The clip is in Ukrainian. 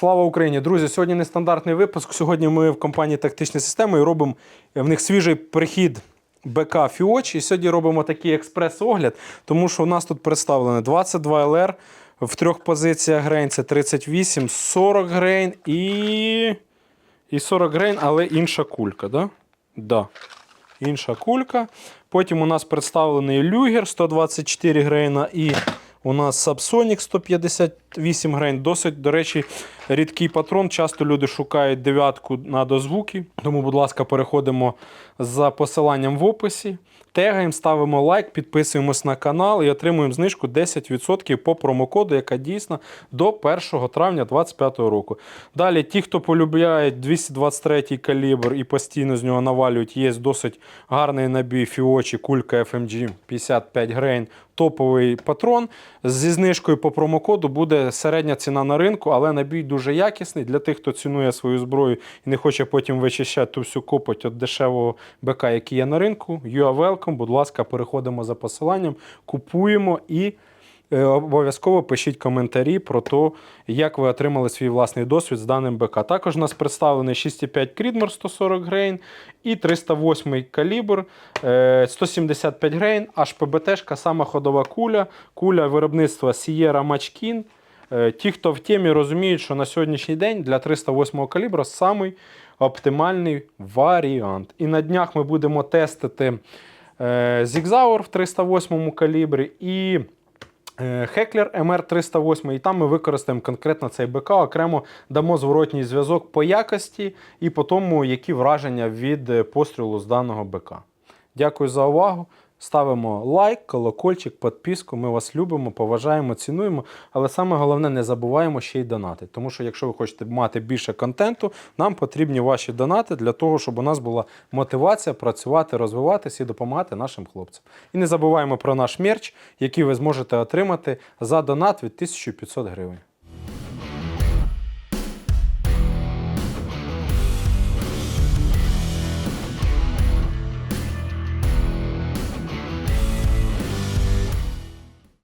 Слава Україні! Друзі, сьогодні нестандартний випуск. Сьогодні ми в компанії Тактичні системи і робимо в них свіжий прихід БК Фіоч. І сьогодні робимо такий експрес-огляд, тому що у нас тут представлено 22 ЛР в трьох позиціях грейн. Це 38, 40 грейн і. І 40 грейн, але інша кулька, да? Да. Інша кулька. Потім у нас представлений люгер 124 грейна і у нас Subsonic 158 грейн. Досить, до речі, рідкий патрон. Часто люди шукають дев'ятку на дозвуки. Тому, будь ласка, переходимо за посиланням в описі. Тегаємо, ставимо лайк, підписуємось на канал і отримуємо знижку 10% по промокоду, яка дійсна до 1 травня 2025 року. Далі, ті, хто полюбляє 223 калібр і постійно з нього навалюють, є досить гарний набій Фіочі, кулька FMG 55 грейн, топовий патрон. Зі знижкою по промокоду буде середня ціна на ринку, але набій дуже якісний для тих, хто цінує свою зброю і не хоче потім вичищати ту всю копоть від дешевого БК, який є на ринку. You are welcome. Будь ласка, переходимо за посиланням, купуємо і. Е, Обов'язково пишіть коментарі про те, як ви отримали свій власний досвід з даним БК. Також у нас представлений 6,5 Крідмор 140 грейн і 308 калібр е, 175 грейн, HPBT, сама ходова куля, куля виробництва Sierra Machkin. Е, Ті, хто в темі, розуміють, що на сьогоднішній день для 308 калібра самий оптимальний варіант. І на днях ми будемо тестити е, Zigzauer в 308 калібрі і е, Heckler MR308, і там ми використаємо конкретно цей БК, окремо дамо зворотній зв'язок по якості і по тому, які враження від пострілу з даного БК. Дякую за увагу. Ставимо лайк, колокольчик, підписку. Ми вас любимо, поважаємо, цінуємо. Але саме головне, не забуваємо ще й донати. Тому що якщо ви хочете мати більше контенту, нам потрібні ваші донати для того, щоб у нас була мотивація працювати, розвиватися і допомагати нашим хлопцям. І не забуваємо про наш мерч, який ви зможете отримати за донат від 1500 гривень.